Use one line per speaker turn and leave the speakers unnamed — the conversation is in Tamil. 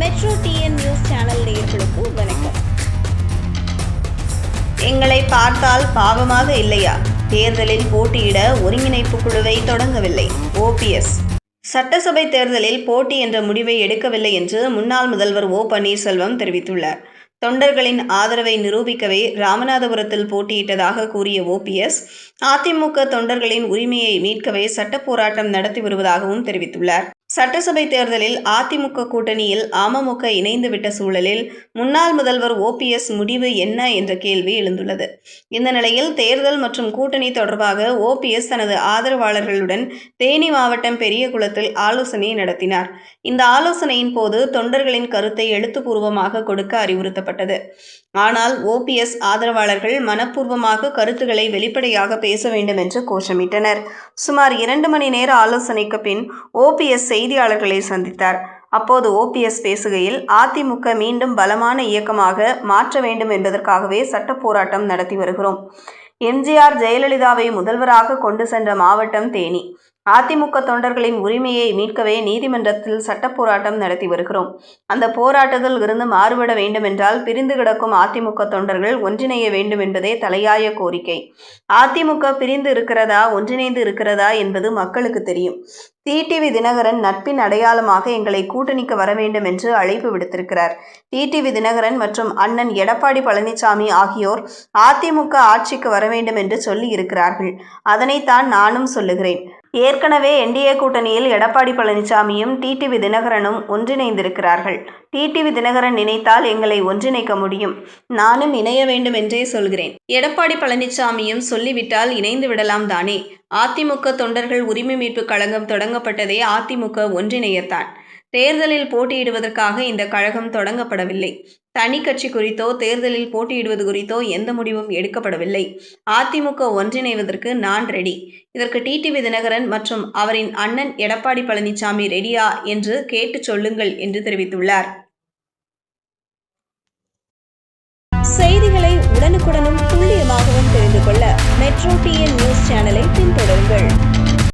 மெட்ரோ டிஎன் நியூஸ் சேனல் நேர்களுக்கு வணக்கம் எங்களை பார்த்தால் பாவமாக இல்லையா தேர்தலில் போட்டியிட ஒருங்கிணைப்பு குழுவை தொடங்கவில்லை ஓபிஎஸ் சட்டசபை தேர்தலில் போட்டி என்ற முடிவை எடுக்கவில்லை என்று முன்னாள் முதல்வர் ஓ பன்னீர்செல்வம் தெரிவித்துள்ளார் தொண்டர்களின் ஆதரவை நிரூபிக்கவே ராமநாதபுரத்தில் போட்டியிட்டதாக கூறிய ஓபிஎஸ் அதிமுக தொண்டர்களின் உரிமையை மீட்கவே சட்ட போராட்டம் நடத்தி வருவதாகவும் தெரிவித்துள்ளார் சட்டசபை தேர்தலில் அதிமுக கூட்டணியில் அமமுக இணைந்துவிட்ட சூழலில் முன்னாள் முதல்வர் ஓபிஎஸ் முடிவு என்ன என்ற கேள்வி எழுந்துள்ளது இந்த நிலையில் தேர்தல் மற்றும் கூட்டணி தொடர்பாக ஓபிஎஸ் தனது ஆதரவாளர்களுடன் தேனி மாவட்டம் பெரியகுளத்தில் ஆலோசனை நடத்தினார் இந்த ஆலோசனையின் போது தொண்டர்களின் கருத்தை எழுத்துப்பூர்வமாக கொடுக்க அறிவுறுத்தப்பட்டது ஆனால் ஓபிஎஸ் ஆதரவாளர்கள் மனப்பூர்வமாக கருத்துக்களை வெளிப்படையாக பேச வேண்டும் என்று கோஷமிட்டனர் சுமார் இரண்டு மணி நேர ஆலோசனைக்கு பின் ஓபிஎஸ் செய்தியாளர்களை சந்தித்தார் அப்போது ஓபிஎஸ் பேசுகையில் அதிமுக மீண்டும் பலமான இயக்கமாக மாற்ற வேண்டும் என்பதற்காகவே சட்ட போராட்டம் நடத்தி வருகிறோம் எம்ஜிஆர் ஜெயலலிதாவை முதல்வராக கொண்டு சென்ற மாவட்டம் தேனி அதிமுக தொண்டர்களின் உரிமையை மீட்கவே நீதிமன்றத்தில் சட்ட போராட்டம் நடத்தி வருகிறோம் அந்த போராட்டத்தில் இருந்து மாறுபட வேண்டுமென்றால் பிரிந்து கிடக்கும் அதிமுக தொண்டர்கள் ஒன்றிணைய வேண்டும் என்பதே தலையாய கோரிக்கை அதிமுக பிரிந்து இருக்கிறதா ஒன்றிணைந்து இருக்கிறதா என்பது மக்களுக்கு தெரியும் டிடிவி தினகரன் நட்பின் அடையாளமாக எங்களை கூட்டணிக்கு வர வேண்டும் என்று அழைப்பு விடுத்திருக்கிறார் டிடிவி தினகரன் மற்றும் அண்ணன் எடப்பாடி பழனிசாமி ஆகியோர் அதிமுக ஆட்சிக்கு வர வேண்டும் என்று சொல்லி இருக்கிறார்கள் அதனைத்தான் நானும் சொல்லுகிறேன் ஏற்கனவே என்டிஏ கூட்டணியில் எடப்பாடி பழனிசாமியும் டிடிவி தினகரனும் ஒன்றிணைந்திருக்கிறார்கள் டிடிவி தினகரன் நினைத்தால் எங்களை ஒன்றிணைக்க முடியும் நானும் இணைய வேண்டும் என்றே சொல்கிறேன் எடப்பாடி பழனிசாமியும் சொல்லிவிட்டால் இணைந்து விடலாம் தானே அதிமுக தொண்டர்கள் உரிமை மீட்பு கழகம் தொடங்கப்பட்டதே அதிமுக ஒன்றிணையத்தான் தேர்தலில் போட்டியிடுவதற்காக இந்த கழகம் தொடங்கப்படவில்லை தனி கட்சி குறித்தோ தேர்தலில் போட்டியிடுவது குறித்தோ எந்த முடிவும் எடுக்கப்படவில்லை அதிமுக ஒன்றிணைவதற்கு நான் ரெடி இதற்கு டிடிவி தினகரன் மற்றும் அவரின் அண்ணன் எடப்பாடி பழனிசாமி ரெடியா என்று கேட்டு சொல்லுங்கள் என்று தெரிவித்துள்ளார் செய்திகளை உடனுக்குடனும் துல்லியமாகவும் தெரிந்து கொள்ள மெட்ரோ டிஎன் நியூஸ் சேனலை பின்தொடருங்கள்